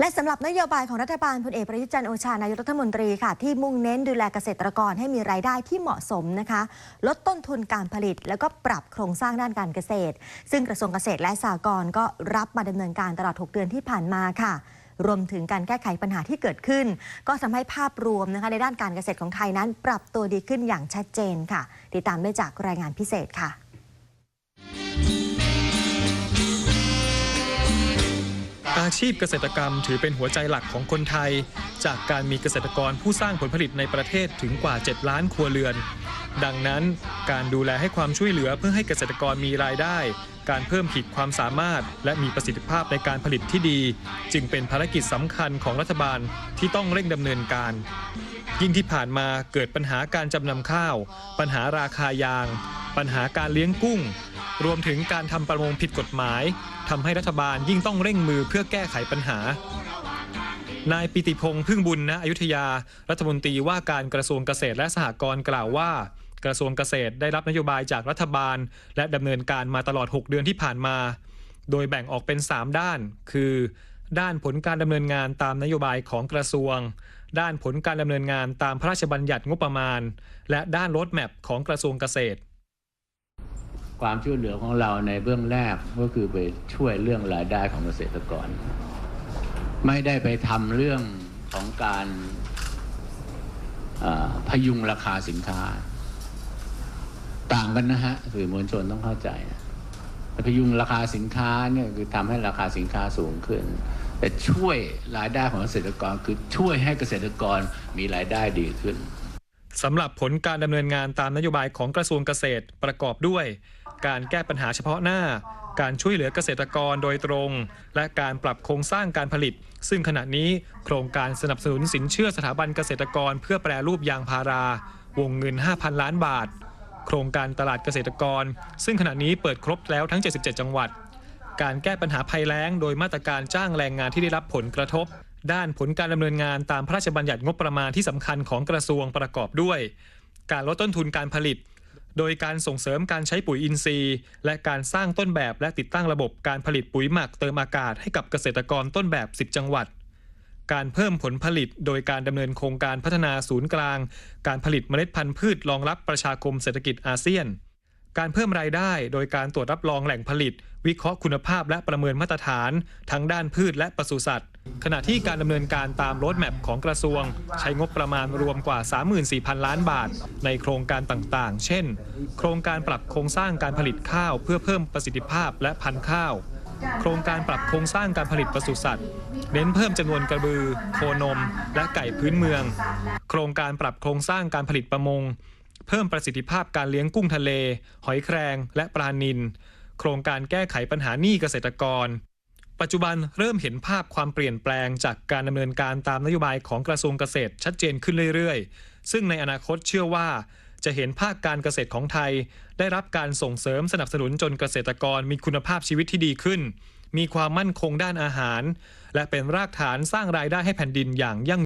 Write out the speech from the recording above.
และสำหรับนโยบายของรัฐบาลพลเอกประยุจันทร์โอชานายกรัฐมนตรีค่ะที่มุ่งเน้นดูแลเกษตรกรให้มีรายได้ที่เหมาะสมนะคะ ลดต้นทุนการผลิต แล้วก็ปรับโครงสร้างด้านการเกษตร ซึ่งกระทรวงเกษตรและสหกรณ์ก็รับมาดำเนินการตลอด 6 เดือนที่ผ่านมาค่ะรวมถึงการแก้ไขปัญหาที่เกิดขึ้น ก็ทำให้ภาพรวมนะคะในด้านการเกษตรของไทยนั้น ปรับตัวดีขึ้นอย่างชัดเจนค่ะ ติดตามได้จากรายงานพิเศษค่ะ อาชีพเกษตรกรรมถือเป็นหัวใจหลักของคนไทย จากการมีเกษตรกรผู้สร้างผลผลิตในประเทศถึงกว่า 7 ล้านครัวเรือน ดังนั้น การดูแลให้ความช่วยเหลือเพื่อให้เกษตรกรมีรายได้ การเพิ่มขีดความสามารถ และมีประสิทธิภาพในการผลิตที่ดี จึงเป็นภารกิจสำคัญของรัฐบาลที่ต้องเร่งดำเนินการ ยิ่งที่ผ่านมาเกิดปัญหาการจำนำข้าว ปัญหาราคายาง ปัญหาการเลี้ยงกุ้ง รวมถึงการทำประมงผิดกฎหมายทำให้รัฐบาลยิ่งต้องเร่งมือเพื่อแก้ไขปัญหา นายปิติพงษ์พึ่งบุญณอยุธยา รัฐมนตรีว่าการกระทรวงเกษตรและสหกรณ์กล่าวว่า กระทรวงเกษตรได้รับนโยบายจากรัฐบาล และดำเนินการมาตลอด 6 เดือนที่ผ่านมา โดยแบ่งออกเป็น 3 ด้าน คือ ด้านผลการดำเนินงานตามนโยบายของกระทรวง ด้านผลการดำเนินงานตามพระราชบัญญัติงบประมาณ และด้านรถแมพของกระทรวงเกษตร ความช่วยเหลือของเราในเบื้องแรกก็คือไปช่วยเรื่องรายได้ของเกษตรกร ไม่ได้ไปทำเรื่องของการพยุงราคาสินค้า ต่างกันนะฮะสื่อมวลชนต้องเข้าใจนะพยุงราคาสินค้าเนี่ยคือทำให้ราคาสินค้าสูงขึ้น แต่ช่วยรายได้ของเกษตรกรคือช่วยให้เกษตรกรมีรายได้ดีขึ้นสำหรับผลการดำเนินงานตามนโยบายของกระทรวงเกษตรประกอบด้วย การแก้ปัญหาเฉพาะหน้า การช่วยเหลือเกษตรกรโดยตรง และการปรับโครงสร้างการผลิต ซึ่งขณะนี้โครงการสนับสนุนสินเชื่อสถาบันเกษตรกรเพื่อแปรรูปยางพารา วงเงิน 5,000 ล้านบาท โครงการตลาดเกษตรกร ซึ่งขณะนี้เปิดครบแล้วทั้ง 77 จังหวัด การแก้ปัญหาภัยแล้ง โดยมาตรการจ้างแรงงานที่ได้รับผลกระทบ ด้านผลการดำเนินงานตามพระราชบัญญัติงบประมาณที่สำคัญของกระทรวงประกอบด้วย การลดต้นทุนการผลิต โดยการส่งเสริมการใช้ปุ๋ยอินทรีย์ และการสร้างต้นแบบและติดตั้งระบบการผลิตปุ๋ยหมักเติมอากาศให้กับเกษตรกรต้นแบบ 10 จังหวัด การเพิ่มผลผลิตโดยการดำเนินโครงการพัฒนาศูนย์กลาง การผลิตเมล็ดพันธุ์พืชรองรับประชาคมเศรษฐกิจอาเซียน การเพิ่มรายได้โดยการตรวจรับรองแหล่งผลิต วิเคราะห์คุณภาพและประเมินมาตรฐาน ทั้งด้านพืชและปศุสัตว์ ขณะที่การดำเนินการตามโรดแมพของกระทรวง ใช้งบประมาณรวมกว่า 34,000 ล้านบาท ในโครงการต่างๆ เช่น โครงการปรับโครงสร้างการผลิตข้าวเพื่อเพิ่มประสิทธิภาพและพันธุ์ข้าว โครงการปรับโครงสร้างการผลิตปศุสัตว์ เน้นเพิ่มจำนวนกระบือ โคนม และไก่พื้นเมือง โครงการปรับโครงสร้างการผลิตประมง เพิ่มประสิทธิภาพการเลี้ยงกุ้งทะเล หอยแครง และปลานิลโครงการแก้ไขปัญหาหนี้เกษตรกร ปัจจุบันเริ่มเห็นภาพความเปลี่ยนแปลงจากการดำเนินการตามนโยบายของกระทรวงเกษตรชัดเจนขึ้นเรื่อยๆ ซึ่งในอนาคตเชื่อว่า จะเห็นภาคการเกษตรของไทย ได้รับการส่งเสริมสนับสนุนจนเกษตรกรมีคุณภาพชีวิตที่ดีขึ้น มีความมั่นคงด้านอาหาร และเป็นรากฐานสร้างรายได้ให้แผ่นดินอย่างยั่ง